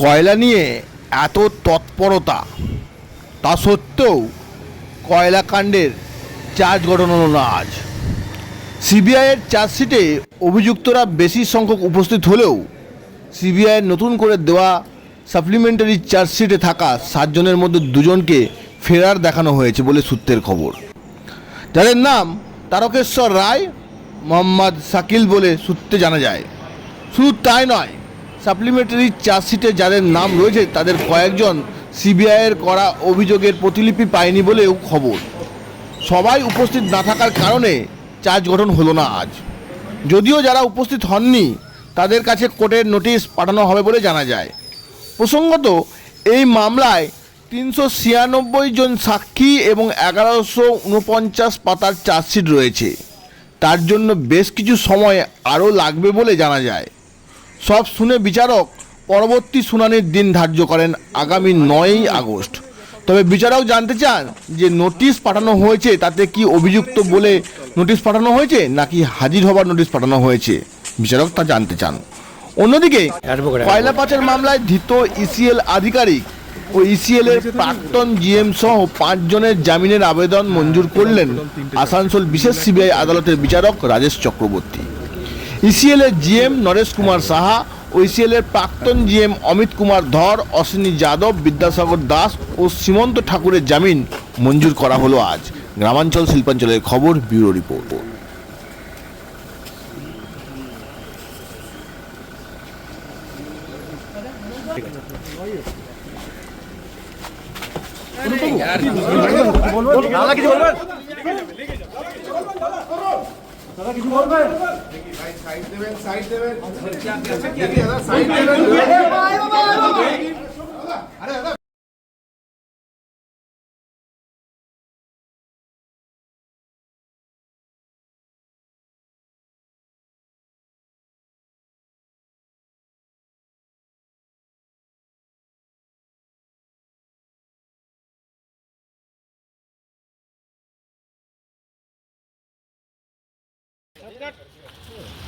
কয়লা নিয়ে এত তৎপরতা, তা সত্ত্বেও কয়লা কাণ্ডের চার্জ গঠন হলো না আজ। সিবিআইয়ের চার্জশিটে অভিযুক্তরা বেশি সংখ্যক উপস্থিত হলেও সিবিআইয়ের নতুন করে দেওয়া সাপ্লিমেন্টারি চার্জশিটে থাকা সাতজনের মধ্যে দুজনকে ফেরার দেখানো হয়েছে বলে সূত্রের খবর। যাদের নাম তারকেশ্বর রায়, মোহাম্মদ শাকিল বলে সূত্রে জানা যায়। শুধু তাই নয় সাপ্লিমেন্টারি চার্জশিটে যাদের নাম রয়েছে, তাদের কয়েকজন সিবিআইয়ের করা অভিযোগের প্রতিলিপি পায়নি বলেও খবর। সবাই উপস্থিত না থাকার কারণে চার্জ গঠন হলো না আজ। যদিও যারা উপস্থিত হননি, তাদের কাছে কোর্টের নোটিশ পাঠানো হবে বলে জানা যায়। প্রসঙ্গত, এই মামলায় তিনশো ছিয়ানব্বই জন সাক্ষী এবং এগারোশো উনপঞ্চাশ পাতার চার্জশিট রয়েছে। তার জন্য বেশ কিছু সময় আরও লাগবে বলে জানা যায়। সব শুনে বিচারক পরবর্তী শুনানির দিন ধার্য করেন আগামী নয়ই আগস্ট। তবে বিচারক জানতে চান যে নোটিশ পাঠানো হয়েছে তাতে কি অভিযুক্ত বলে নোটিশ পাঠানো হয়েছে নাকি হাজির হবার নোটিশ পাঠানো হয়েছে? বিচারক তা জানতে চান। অন্যদিকে কয়লা পাচার মামলায় ধৃত ইসিএল আধিকারিক ও ইসিএল এর প্রাক্তন জিএম সহ পাঁচজনের জামিনের আবেদন মঞ্জুর করলেন আসানসোল বিশেষ সিবিআই আদালতের বিচারক রাজেশ চক্রবর্তী। ইসিএল এর জিএম নরেশ কুমার সাহা ও ইসিএল এর প্রাক্তন জিএম অমিত কুমার ধর, অশ্বিনী যাদব, বিদ্যাসাগর দাস ও সীমন্ত ঠাকুরের জামিন মঞ্জুর করা হলো আজ। গ্রামাঞ্চল শিল্পাঞ্চলের খবর, ব্যুরো রিপোর্ট। সাইড দেবেন সাইড দেবেন সাইড দেবেন আরে দাদা Cut.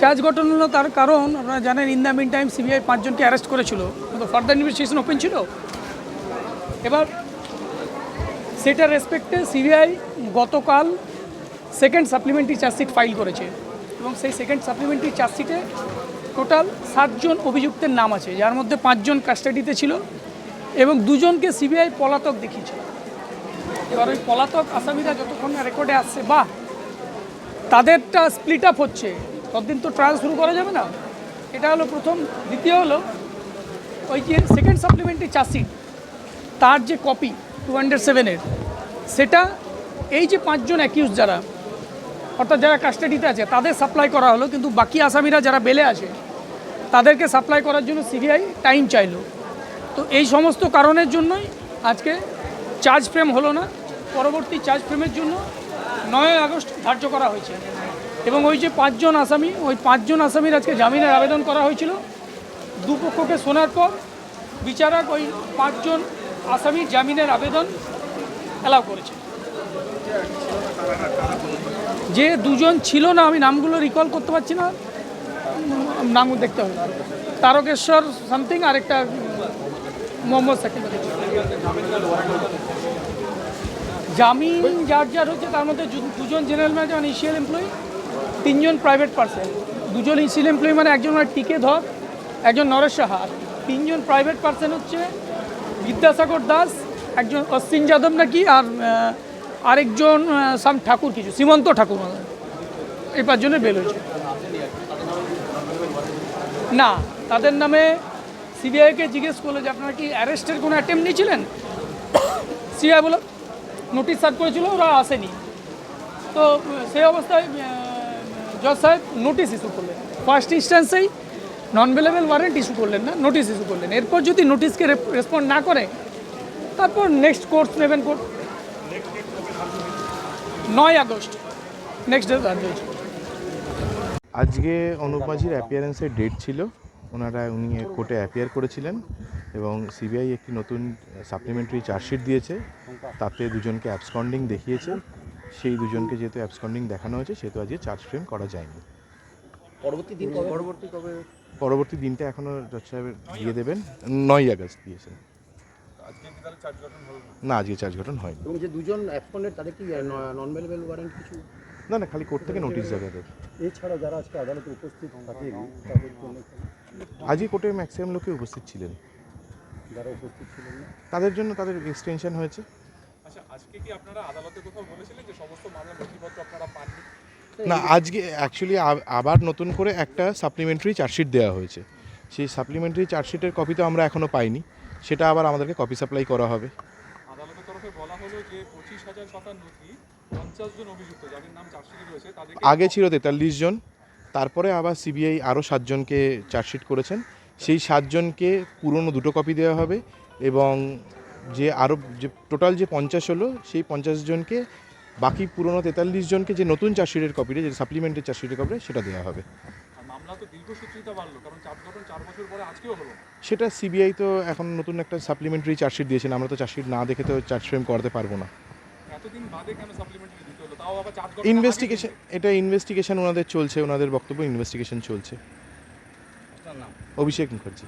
চার্জ গঠন হলো তার কারণ, আপনারা জানেন in the mean time CBI পাঁচজনকে অ্যারেস্ট করেছিল। তো ফার্দার ইনভেস্টিগেশন ওপেন ছিল। এবার সেটার রেসপেক্টে সিবিআই গতকাল সেকেন্ড সাপ্লিমেন্টারি চার্জশিট ফাইল করেছে। এবং সেই সেকেন্ড সাপ্লিমেন্টারি চার্জশিটে টোটাল সাতজন অভিযুক্তের নাম আছে। যার মধ্যে পাঁচজন কাস্টাডিতে ছিল এবং দুজনকে সিবিআই পলাতক দেখিয়েছিল এবার ওই পলাতক আসামিরা যতক্ষণ রেকর্ডে আসছে বা তাদেরটা স্প্লিট আপ হচ্ছে। ততদিন তো ট্রায়াল শুরু করা যাবে না। এটা হলো প্রথম। দ্বিতীয় হলো, ওই যে সেকেন্ড সাপ্লিমেন্টারি চাষি, তার যে কপি টু হান্ড্রেড সেভেনের সেটা এই যে পাঁচজন অ্যাকিউজ যারা, অর্থাৎ যারা কাস্টাডিতে আছে, তাদের সাপ্লাই করা হলো। কিন্তু বাকি আসামিরা যারা বেলে আছে, তাদেরকে সাপ্লাই করার জন্য সিবিআই টাইম চাইলো। তো এই সমস্ত কারণের জন্যই আজকে চার্জ ফ্রেম হলো না। পরবর্তী চার্জ ফ্রেমের জন্য নয় আগস্ট ধার্য করা হয়েছে। এবং ওই যে পাঁচজন আসামি ওই পাঁচজন আসামির আজকে জামিনের আবেদন করা হয়েছিল। দুপক্ষকে শোনার পর বিচারক ওই পাঁচজন আসামির জামিনের আবেদন অ্যালাউ করেছে। যে দুজন ছিল না আমি নামগুলো রিকল করতে পারছি না। নাম দেখতে হবে। তারকেশ্বর সামথিং আরেকটা উম, মোহাম্মদ সাকিব। জামিন যার যার হচ্ছে, তার মধ্যে দুজন জেনারেল ম্যানেজার মানে ইসিএল এমপ্লয়ি তিনজন প্রাইভেট পার্সন দুজন ইসিএল এমপ্লয়ি মানে একজন মানে টিকে ধর একজন নরেশ সাহা। তিনজন প্রাইভেট পার্সন হচ্ছে বিদ্যাসাগর দাস, একজন অশ্বিন যাদব নাকি, আর আরেকজন সাম ঠাকুর কিছু সীমন্ত ঠাকুর। এই পাঁচজনের বেল হয়েছে। না, তাদের নামে সিবিআইকে জিজ্ঞেস করল যে, আপনারা কি অ্যারেস্টের কোনো অ্যাটেম্প নিয়েছিলেন? সিবিআই বলো নোটিশ সার্ভ করেছিল, ওরা আসেনি। তো, সেই অবস্থায় জজ সাহেব নোটিশ ইস্যু করলেন। ফার্স্ট ইনস্ট্যান্সেই নন ভেলেবল ওয়ারেন্ট ইস্যু করলেন না, নোটিশ ইস্যু করলেন। এরপর যদি নোটিশকে রেসপন্ড না করে, তারপর নেক্সট কোর্স নেবেন কোর্ট নয় আগস্ট নেক্সট ডে আজকে অনুপ মাঝির অ্যাপিয়ারেন্সের ডেট ছিল। ওনারা উনি কোর্টে অ্যাপিয়ার করেছিলেন এবং সিবিআই একটি নতুন সাপ্লিমেন্টারি চার্জশিট দিয়েছে। তাতে দুজনকে অ্যাবসকন্ডিং দেখিয়েছে। সেই দুজনকে যেহেতু অ্যাবসকন্ডিং দেখানো হয়েছে সেহেতু আজকে চার্জ ফ্রেম করা যায়নি। পরবর্তী দিন পরবর্তী কবে? পরবর্তী দিনটা এখনও জজ সাহেব দিয়ে দেবেন। নয় আগস্ট দিয়েছেন। না? আজকে চার্জ গঠন হয়নি। এবং যে দুজন অ্যাবসকন্ডেড তাদের কি নন ওয়ারেন্ট কিছু? না না খালি কোর্ট থেকে নোটিশ যাবে তাদের এছাড়া যারা আজকে আদালতে উপস্থিত থাকেন তাদের জন্য আজকে কোর্টে ম্যাক্সিমাম লোকে উপস্থিত ছিলেন। যারা উপস্থিত ছিলেন না। তাদের জন্য তাদের এক্সটেনশন হয়েছে। আচ্ছা আজকে কি আপনারা আদালতে কোথাও বলেছিলেন যে সমস্ত মামলার নথিপত্র আপনারা পাননি? না আজকে অ্যাকচুয়ালি আবার নতুন করে একটা সাপ্লিমেন্টারি চার্জশিট দেওয়া হয়েছে। সেই সাপ্লিমেন্টারি চার্জশিটের কপি তো আমরা এখনও পাইনি। সেটা আবার আমাদেরকে কপি সাপ্লাই করা হবে। আদালতের তরফে বলা হলো যে পঁচিশ হাজার পাতার নথি আগে ছিল তেতাল্লিশ জন তারপরে আবার সিবিআই আরও সাতজনকে চার্জশিট করেছেন। সেই সাতজনকে পুরনো দুটো কপি দেওয়া হবে এবং যে আরও যে টোটাল যে পঞ্চাশ হলো সেই পঞ্চাশ জনকে বাকি পুরনো তেতাল্লিশ জনকে যে নতুন চার্জশিটের কপিটা যে সাপ্লিমেন্টের চার্জশিটের কপিটা সেটা দেওয়া হবে। সেটা সিবিআই তো এখন নতুন একটা সাপ্লিমেন্টারি চার্জশিট দিয়েছেন আমরা তো চার্জশিট না দেখে তো চার্জ ফ্রেম করাতে পারব না। এতদিন বাদে কেন সাপ্লিমেন্টারি দিতে হলো? তাও আবার চার্জ ইনভেস্টিগেশন এটা ইনভেস্টিগেশন ওনাদের চলছে ওনাদের বক্তব্য ইনভেস্টিগেশন চলছে। অভিষেক মুখার্জি।